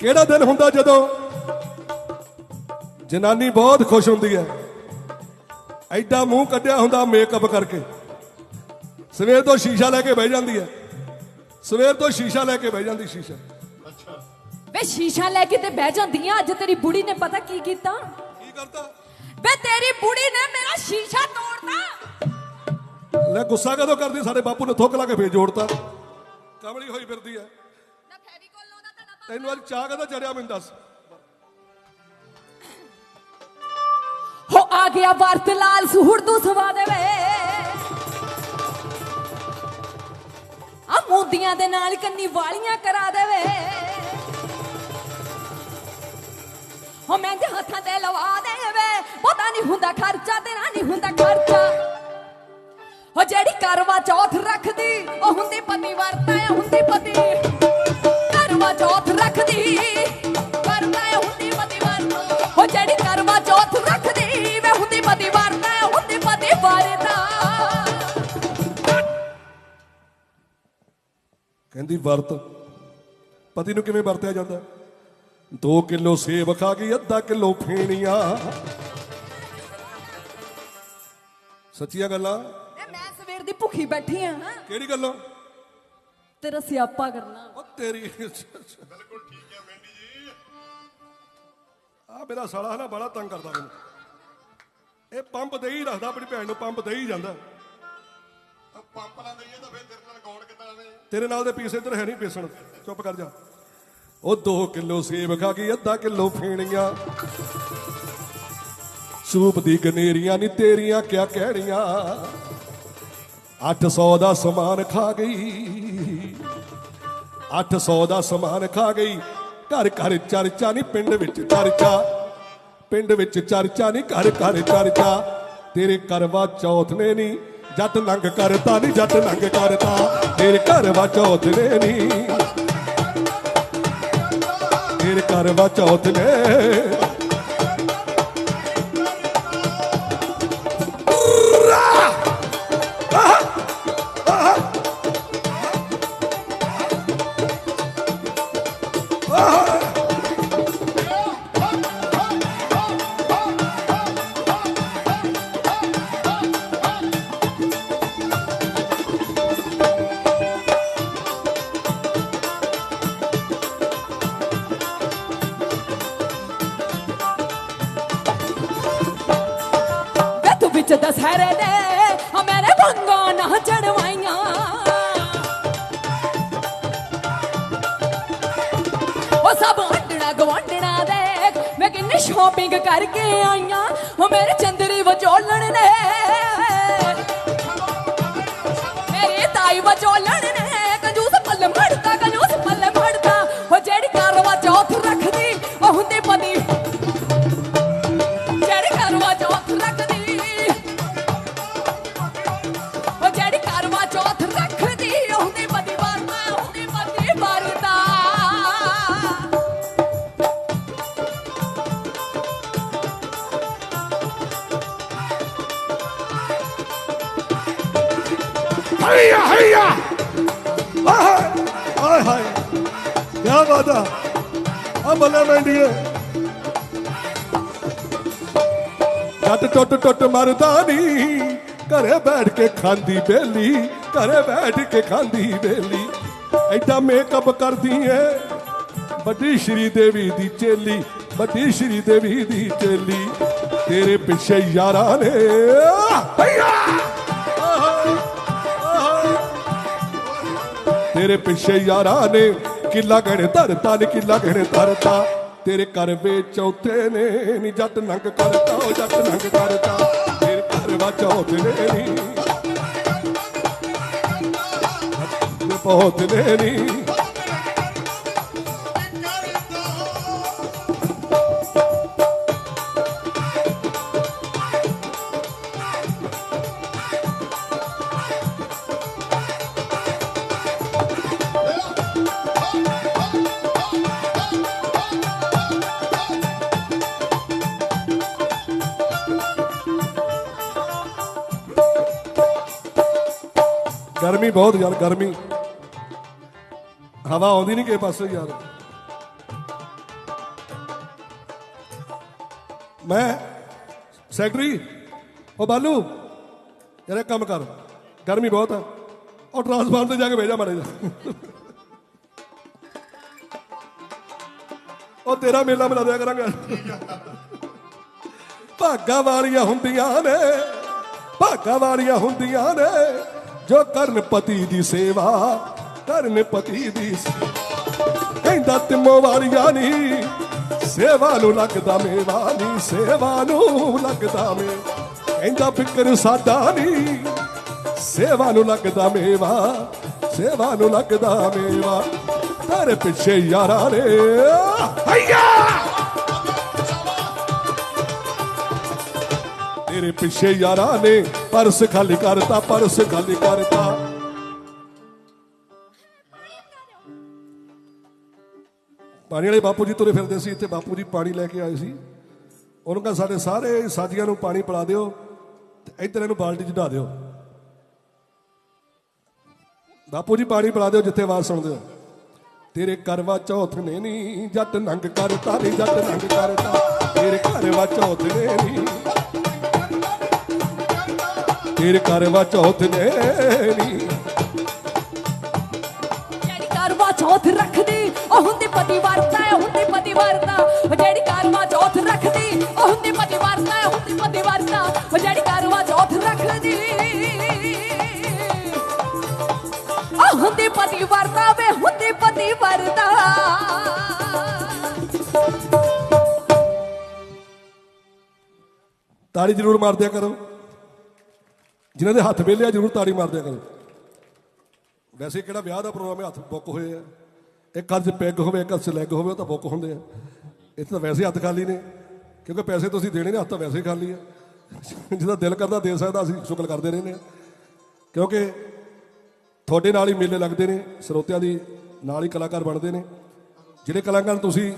ਕਿਹੜਾ ਦਿਨ ਹੁੰਦਾ ਜਦੋਂ ਜਨਾਨੀ ਬਹੁਤ ਖੁਸ਼ ਹੁੰਦੀ ਹੈ? ਐਡਾ ਮੂੰਹ ਕੱਢਿਆ ਹੁੰਦਾ ਮੇਕਅਪ ਕਰਕੇ। ਸਵੇਰ ਤੋਂ ਸ਼ੀਸ਼ਾ ਲੈ ਕੇ ਬਹਿ ਜਾਂਦੀ ਹੈ। ਸਵੇਰ ਤੋਂ ਸ਼ੀਸ਼ਾ ਲੈ ਕੇ ਬਹਿ ਜਾਂਦੀ ਸ਼ੀਸ਼ਾ। ਵੇ ਸ਼ੀਸ਼ਾ ਲੈ ਕੇ ਤੇ ਬਹਿ ਜਾਂਦੀ ਆ ਅੱਜ ਤੇਰੀ ਬੁੜੀ ਨੇ ਪਤਾ ਕੀ ਕੀਤਾ? ਕੀ ਕਰਦਾ ਵੇ ਤੇਰੀ ਬੁੜੀ ਨੇ ਮੇਰਾ ਸ਼ੀਸ਼ਾ ਤੋੜਤਾ। ਲੈ ਗੁੱਸਾ ਕਦੋਂ ਕਰਦੀ? ਸਾਡੇ ਬਾਪੂ ਨੇ ਥੁੱਕ ਲਾ ਕੇ ਫੇਰ ਜੋੜਤਾ। ਕਮਲੀ ਹੋਈ ਫਿਰਦੀ ਹੈ। ਤੈਨੂੰ ਅੱਜ ਚਾਹ ਕਦੋਂ ਚੜਿਆ ਮੈਨੂੰ ਦੱਸ। ਹੋ ਆ ਗਿਆ ਵਰਤ ਲਾਲ ਸੂਹੜ ਤੂੰ ਸਵਾ ਦੇਵੇ ਆ ਮੋਦੀਆਂ ਦੇ ਨਾਲ ਕੰਨੀ ਵਾਲੀਆਂ ਕਰਾ ਦੇਵੇ ਹੋ ਮੈਂ ਦੇ ਹੱਥਾਂ ਤੇ ਲਵਾ ਦੇਵੇ ਪਤਾ ਨਹੀਂ ਹੁੰਦਾ ਖਰਚਾ, ਤੇਰਾ ਨਹੀਂ ਹੁੰਦਾ ਖਰਚਾ। ਹੋ ਜਿਹੜੀ ਕਰਵਾ ਚੌਥ ਕਹਿੰਦੀ ਵਰਤ। ਪਤੀ ਨੂੰ ਕਿਵੇਂ ਵਰਤਿਆ ਜਾਂਦਾ? 2 ਕਿਲੋ ਸੇਬ ਖਾ ਗਈ ਅੱਧਾ ਕਿਲੋ ਫੇਣੀਆਂ। ਸੱਚੀਆਂ ਗੱਲਾਂ? ਮੈਂ ਸਵੇਰ ਦੀ ਭੁੱਖੀ ਬੈਠੀ ਆ ਕਿਹੜੀ ਗੱਲੋਂ? ਤੇਰਾ ਸਿਆਪਾ ਕਰਨਾ। ਉਹ ਤੇਰੀ ਬਿਲਕੁਲ ਠੀਕ ਹੈ ਮੈਂਡੀ ਜੀ। ਆ ਮੇਰਾ ਸਾਲਾ ਹੈ ਨਾ ਬੜਾ ਤੰਗ ਕਰਦਾ ਮੈਨੂੰ। ਇਹ ਪੰਪ ਦੇ ਹੀ ਰੱਖਦਾ ਆਪਣੀ ਭੈਣ ਨੂੰ ਪੰਪ ਦੇ ਹੀ ਜਾਂਦਾ। ਪੰਪ ਲਾ ਦਈਏ ਤਾਂ ਫਿਰ ਤੇਰੇ ਤੇਰੇ ਨਾਲ ਦੇ ਪੀਸ ਇੱਧਰ ਹੈ ਨਹੀਂ ਪੀਸਣ। ਚੁੱਪ ਕਰ ਜਾ। ਉਹ 2 ਕਿਲੋ ਸੇਬ ਖਾ ਗਈ ਅੱਧਾ ਕਿਲੋ ਫੇਣੀਆਂ। ਸੂਪ ਦੀ ਗਨੇਰੀਆਂ ਨਹੀਂ ਤੇਰੀਆਂ, ਕਿਆ ਕਹਿਣੀਆਂ। 800 ਦਾ ਸਮਾਨ ਖਾ ਗਈ। 800 ਦਾ ਸਮਾਨ ਖਾ ਗਈ। ਘਰ ਘਰ ਚਰਚਾ ਨਹੀਂ ਪਿੰਡ ਵਿੱਚ ਚਰਚਾ। ਪਿੰਡ ਵਿੱਚ ਚਰਚਾ ਨਹੀਂ ਘਰ ਘਰ ਚਰਚਾ। ਤੇਰੇ ਕਰਵਾ ਚੌਥ ਨੇ ਨਹੀਂ ਜੱਟ ਨੰਗ ਕਰਤਾ ਨਹੀਂ ਜੱਟ ਨੰਗ ਕਰਤਾ ਤੇਰੇ ਘਰ ਚੌਥ ਨੇ। ਨਹੀਂ ਤੇਰੇ ਘਰ ਚੌਥ ਨੇ ਵਿੱਚ ਦਸਹਰੇ ਦੇ ਆ ਮੇਰੇ ਵੰਗਾਂ ਨਾ ਚੜਵਾਈਆਂ ਉਹ ਸਭ ਹੰਡਣਾ ਗਵੰਡਣਾ ਦੇ ਮੈਂ ਕਿੰਨੀ ਸ਼ਾਪਿੰਗ ਕਰਕੇ ਆਈਆਂ। ਉਹ ਮੇਰੇ ਚੰਦਰੀ ਵਜੋਲਣ ਨੇ। ਮੇਰੀ ਤਾਈ ਵਜੋਲਣ ਹਈਆ ਹਈਆ ਹਾਏ ਹਾਏ। ਕੀ ਬਾਤ ਆ। ਆ ਬੱਲੇ ਮੈਂਡੀਏ ਜੱਟ ਟੁੱਟ ਟੁੱਟ ਮਰਦਾ ਨਹੀਂ ਘਰੇ ਬੈਠ ਕੇ ਖਾਂਦੀ ਬੇਲੀ ਘਰੇ ਬੈਠ ਕੇ ਖਾਂਦੀ ਬੇਲੀ। ਐਡਾ ਮੇਕਅਪ ਕਰਦੀ ਏ। ਵੱਡੀ ਸ਼੍ਰੀ ਦੇਵੀ ਦੀ ਚੇਲੀ ਵੱਡੀ ਸ਼੍ਰੀ ਦੇਵੀ ਦੀ ਚੇਲੀ। ਤੇਰੇ ਪਿੱਛੇ ਯਾਰਾਂ ਨੇ। ਹਈਆ ਤੇਰੇ ਪਿੱਛੇ ਯਾਰਾਂ ਨੇ ਕਿੱਲਾ ਗਣੇ ਧਰਤਾ ਨੇ, ਕਿੱਲਾ ਗਣੇ ਧਰਤਾ। ਤੇਰੇ ਘਰ ਵੇ ਚੌਥੇ ਨੇ ਨੀ, ਜੱਟ ਨੰਗ ਕਰਤਾ, ਉਹ ਜੱਟ ਨੰਗ ਕਰਤਾ। ਤੇਰੇ ਘਰ ਵਾ ਚੌਥੇ ਨੇ ਨੀ। ਬਹੁਤ ਨੇ ਨੀ। ਗਰਮੀ ਬਹੁਤ ਯਾਰ, ਗਰਮੀ। ਹਵਾ ਆਉਂਦੀ ਨਹੀਂ ਕਿਸੇ ਪਾਸੇ ਯਾਰ। ਮੈਂ, ਸੈਕਟਰੀ, ਉਹ ਬਾਲੂ, ਯਾਰ ਕੰਮ ਕਰ। ਗਰਮੀ ਬਹੁਤ ਆ। ਉਹ ਟ੍ਰਾਂਸਫਾਰਮ ਤੇ ਜਾ ਕੇ ਭੇਜਾ ਮਾਰੇ ਉਹ ਤੇਰਾ ਮੇਲਾ ਬਣਾ ਦਿਆ ਕਰਾਂਗਾ। ਭਾਗਾ ਵਾਲੀਆਂ ਹੁੰਦੀਆਂ ਨੇ। ਭਾਗਾ ਵਾਲੀਆਂ ਹੁੰਦੀਆਂ ਨੇ। ਜੋ ਕਰਨ ਪਤੀ ਦੀ ਸੇਵਾ, ਕਰਨ ਪਤੀ ਦੀ ਸੇਵਾ। ਕਹਿੰਦਾ ਤਿੰਮੋ ਵਾਲੀਆਂ ਨਹੀਂ ਸੇਵਾ ਨੂੰ ਲੱਗਦਾ ਮੇਵਾ ਨਹੀਂ ਸੇਵਾ ਨੂੰ ਲੱਗਦਾ ਮੇ ਕਹਿੰਦਾ ਫਿਕਰ ਸਾਡਾ ਨਹੀਂ ਸੇਵਾ ਨੂੰ ਲੱਗਦਾ ਮੇਵਾ, ਸੇਵਾ ਨੂੰ ਲੱਗਦਾ ਮੇਵਾ। ਤੇਰੇ ਪਿੱਛੇ ਯਾਰਾਂ ਨੇ। ਹਈਆ! ਤੇਰੇ ਪਿੱਛੇ ਯਾਰਾਂ ਨੇ ਪਰਸ ਖਾਲੀ ਕਰਤਾ ਪਰਸ ਖਾਲੀ ਕਰਤਾ। ਪਾਣੀ ਵਾਲੇ ਬਾਪੂ ਜੀ ਤੁਰੇ ਫਿਰਦੇ ਸੀ, ਇੱਥੇ ਬਾਪੂ ਜੀ ਪਾਣੀ ਲੈ ਕੇ ਆਏ ਸੀ। ਉਹਨੂੰ ਕਹਿੰਦਾ ਸਾਡੇ ਸਾਰੇ ਸਾਜੀਆਂ ਨੂੰ ਪਾਣੀ ਪਿਲਾ ਦਿਓ, ਤੇ ਇੱਧਰ ਇਹਨੂੰ ਬਾਲਟੀ 'ਚ ਢਾ ਦਿਓ। ਬਾਪੂ ਜੀ ਪਾਣੀ ਪਿਲਾ ਦਿਓ, ਜਿੱਥੇ ਆਵਾਜ਼ ਸੁਣਦੇ ਹੋ। ਤੇਰੇ ਕਰਵਾ ਚੌਥ ਨੇ ਨੀ, ਜੱਟ ਨੰਗ ਕਰਤਾ ਨੀ, ਜੱਟ ਨੰਗ ਕਰਤਾ। ਤੇਰੇ ਕਰਵਾ ਚੌਥ ਨੇ ਨੀ। ਤੇਰੇ ਕਰਵਾ ਚੌਥ ਨੀ ਜਿਹੜੀ ਕਰਵਾ ਚੌਥ ਰੱਖਦੀ ਉਹ ਹੁੰਦੀ ਪਤੀ ਵਰਤਾ ਹੁੰਦੀ ਪਤੀ ਵਰਤਾ ਜਿਹੜੀ ਕਰਵਾ ਚੌਥ ਰੱਖਦੀ ਉਹ ਹੁੰਦੀ ਪਤੀ ਵਰਤਾ ਹੁੰਦੀ ਪਤੀ ਵਰਤਾ ਜਿਹੜੀ ਕਰਵਾ ਚੌਥ ਰੱਖਦੀ ਉਹ ਹੁੰਦੀ ਪਤੀ ਵਰਤਾ ਵੇ ਹੁੰਦੀ ਪਤੀ ਵਰਤਾ ਤਾੜੀ ਜ਼ਰੂਰ ਮਾਰ ਦਿਆ ਕਰੋ। ਜਿਨ੍ਹਾਂ ਦੇ ਹੱਥ ਵੇਲੇ ਆ, ਜ਼ਰੂਰ ਤਾੜੀ ਮਾਰ ਦਿਆ ਕਰੋ। ਵੈਸੇ ਕਿਹੜਾ ਵਿਆਹ ਦਾ ਪ੍ਰੋਗਰਾਮ ਹੈ, ਹੱਥ ਬੁੱਕ ਹੋਏ ਆ। ਇੱਕ ਹੱਥ 'ਚ ਪੈਗ ਹੋਵੇ, ਇੱਕ ਹੱਥ 'ਚ ਲੈਗ ਹੋਵੇ, ਉਹ ਤਾਂ ਬੁੱਕ ਹੁੰਦੇ ਆ। ਇੱਥੇ ਤਾਂ ਵੈਸੇ ਹੱਥ ਖਾਲੀ ਨੇ, ਕਿਉਂਕਿ ਪੈਸੇ ਤੁਸੀਂ ਦੇਣੇ ਨੇ, ਹੱਥ ਤਾਂ ਵੈਸੇ ਹੀ ਖਾਲੀ ਆ। ਜਿਹਦਾ ਦਿਲ ਕਰਦਾ ਦੇ ਸਕਦਾ, ਅਸੀਂ ਸ਼ੁਕਰ ਕਰਦੇ ਰਹਿੰਦੇ ਆ ਕਿਉਂਕਿ ਤੁਹਾਡੇ ਨਾਲ ਹੀ ਮੇਲੇ ਲੱਗਦੇ ਨੇ, ਸਰੋਤਿਆਂ ਦੀ ਨਾਲ ਹੀ ਕਲਾਕਾਰ ਬਣਦੇ ਨੇ। ਜਿਹੜੇ ਕਲਾਕਾਰ ਤੁਸੀਂ